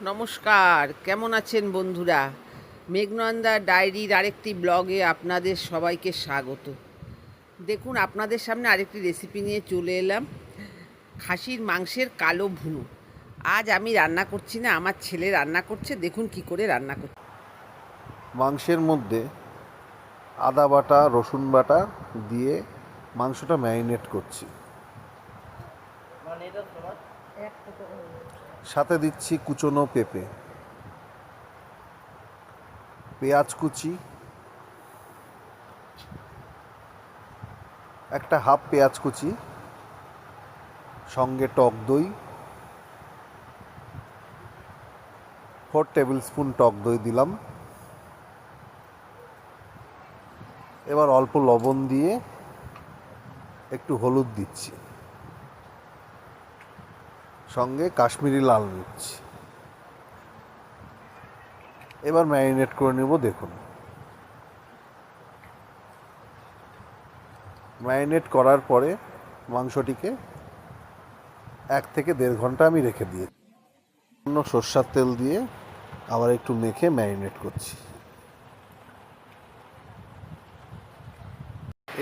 নমস্কার কেমন আছেন বন্ধুরা? মেঘনন্দা ডায়েরির আরেকটি ব্লগে আপনাদের সবাইকে স্বাগত। দেখুন আপনাদের সামনে আরেকটি রেসিপি নিয়ে চলে এলাম। খাসির মাংসের কালো ভুনো। আজ আমি রান্না করছি না আমার ছেলে রান্না করছে দেখুন কি করে রান্না করছে মাংসের মধ্যে আদা বাটা রসুন বাটা দিয়ে মাংসটা ম্যারিনেট করছি। সাথে দিচ্ছি কুচনো পেঁপে। পেঁয়াজ কুচি। একটা হাফ পেঁয়াজ কুচি। সঙ্গে টক দই। ফোর টেবিল স্পুন টক দই দিলাম। এবার অল্প লবণ দিয়ে একটু হলুদ দিচ্ছি। সঙ্গে কাশ্মীরি লাল মির্চ। এবার ম্যারিনেট করে নেব, দেখুন। ম্যারিনেট করার পরে মাংসটিকে এক থেকে দেড় ঘণ্টা আমি রেখে দিয়ে অন্য সর্ষার তেল দিয়ে আবার একটু মেখে ম্যারিনেট করছি।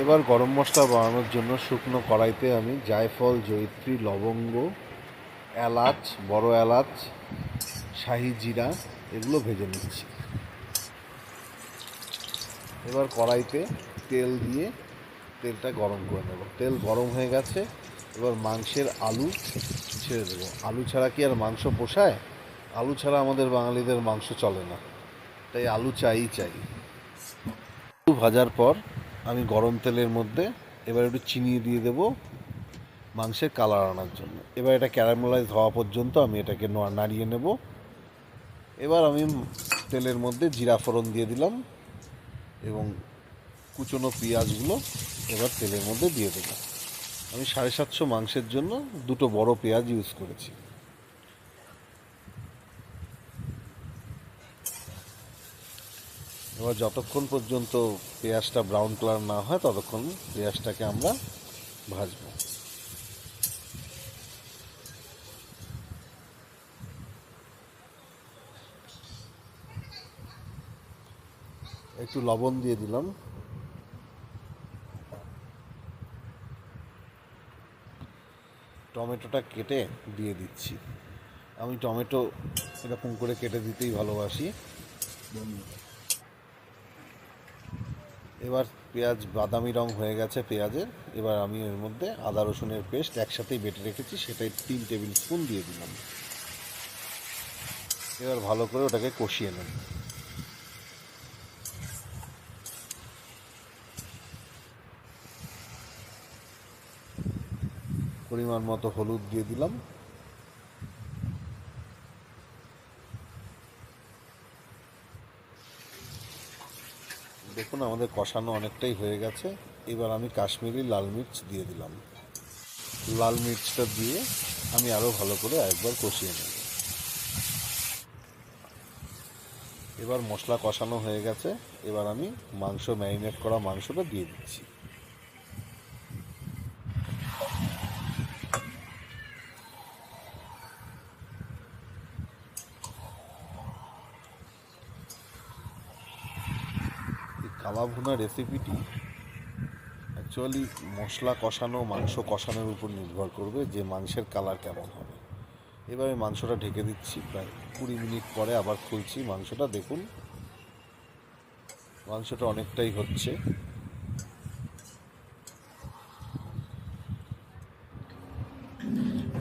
এবার গরম মশলা বানানোর জন্য শুকনো কড়াইতে আমি জায়ফল, জয়িত্রী, লবঙ্গ এলাচ, বড় এলাচ, শাহি জিরা, এগুলো ভেজে নিচ্ছি। এবার কড়াইতে তেল দিয়ে তেলটা গরম করে নেব। তেল গরম হয়ে গেছে, এবার মাংসের আলু ছেড়ে দেবো। আলু ছাড়া কি আর মাংস পোষায়? আলু ছাড়া আমাদের বাঙালিদের মাংস চলে না। তাই আলু চাই চাই। আলু ভাজার পর আমি গরম তেলের মধ্যে এবার একটু চিনি দিয়ে দেব। মাংসের কালার আনার জন্য। এবার এটা ক্যারামেলাইজ হওয়া পর্যন্ত আমি এটাকে নাড়িয়ে নেব। এবার আমি তেলের মধ্যে জিরা ফোড়ন দিয়ে দিলাম এবং কুচনো পেঁয়াজগুলো এবার তেলের মধ্যে দিয়ে দিলাম। আমি সাড়ে সাতশো মাংসের জন্য দুটো বড় পেঁয়াজ ইউজ করেছি। এবার যতক্ষণ পর্যন্ত পেঁয়াজটা ব্রাউন কালার না হয়, ততক্ষণ পেঁয়াজটাকে আমরা ভাজবো। একটু লবণ দিয়ে দিলাম। টমেটোটা কেটে দিয়ে দিচ্ছি। আমি টমেটো এরকম করে কেটে দিতেই ভালোবাসি। এবার পেঁয়াজ, বাদামি রং হয়ে গেছে পেঁয়াজের। এবার আমি এর মধ্যে আদা রসুনের পেস্ট একসাথেই বেটে রেখেছি, সেটাই তিন টেবিল স্পুন দিয়ে দিলাম। এবার ভালো করে ওটাকে কষিয়ে নেব। পরিমাণ মতো হলুদ দিয়ে দিলাম। দেখুন, আমাদের কষানো অনেকটাই হয়ে গেছে। এবার আমি কাশ্মীরি লাল মির্চ দিয়ে দিলাম। লাল মির্চটা দিয়ে আমি আরও ভালো করে একবার কষিয়ে নেব। এবার মশলা কষানো হয়ে গেছে। এবার আমি মাংস ম্যারিনেট করা মাংসটা দিয়ে দিচ্ছি। কালা ভুনা রেসিপিটি অ্যাকচুয়ালি মশলা কষানো, মাংস কষানোর উপর নির্ভর করবে যে মাংসের কালার কেমন হবে। এবারে মাংসটা ঢেকে দিচ্ছি, প্রায় কুড়ি মিনিট পরে আবার খুলছি মাংসটা। দেখুন, মাংসটা অনেকটাই হচ্ছে।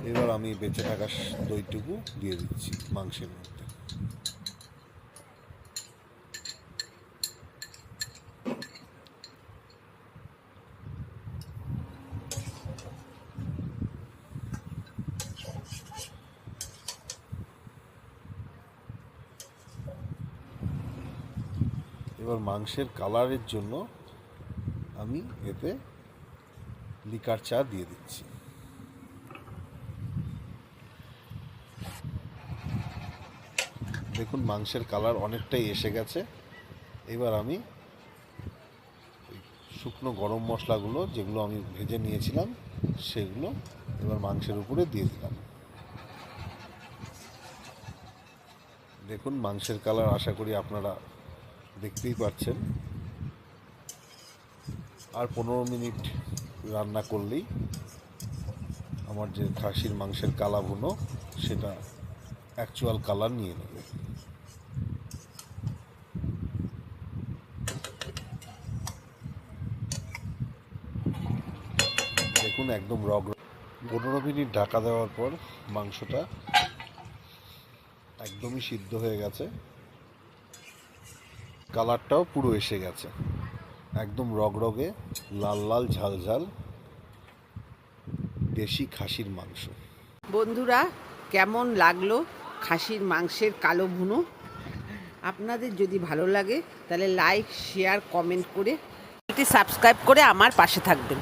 এবার আমি বেঁচে থাকা দইটুকু দিয়ে দিচ্ছি মাংসের মধ্যে। এবার মাংসের কালারের জন্য আমি এতে লিকার চা দিয়ে দিচ্ছি। দেখুন, মাংসের কালার অনেকটাই এসে গেছে। এবার আমি শুকনো গরম মশলাগুলো যেগুলো আমি ভেজে নিয়েছিলাম, সেগুলো এবার মাংসের উপরে দিয়ে দিলাম। দেখুন, মাংসের কালার আশা করি আপনারা দেখতেই পাচ্ছেন। আর পনেরো মিনিট রান্না করলেই আমার যে খাসির মাংসের কালা ভুনো সেটা অ্যাকচুয়াল কালার নিয়ে নেবে। দেখুন একদম রগ পনেরো মিনিট ঢাকা দেওয়ার পর মাংসটা একদমই সিদ্ধ হয়ে গেছে। কালারটাও পুরো এসে গেছে। একদম রগরগে, লাল লাল, ঝাল ঝাল। দেশি খাসির মাংস। বন্ধুরা, কেমন লাগল খাসির মাংসের কালো ভুনো? আপনাদের যদি ভালো লাগে, তাহলে লাইক শেয়ার কমেন্ট করে সাবস্ক্রাইব করে আমার পাশে থাকবেন।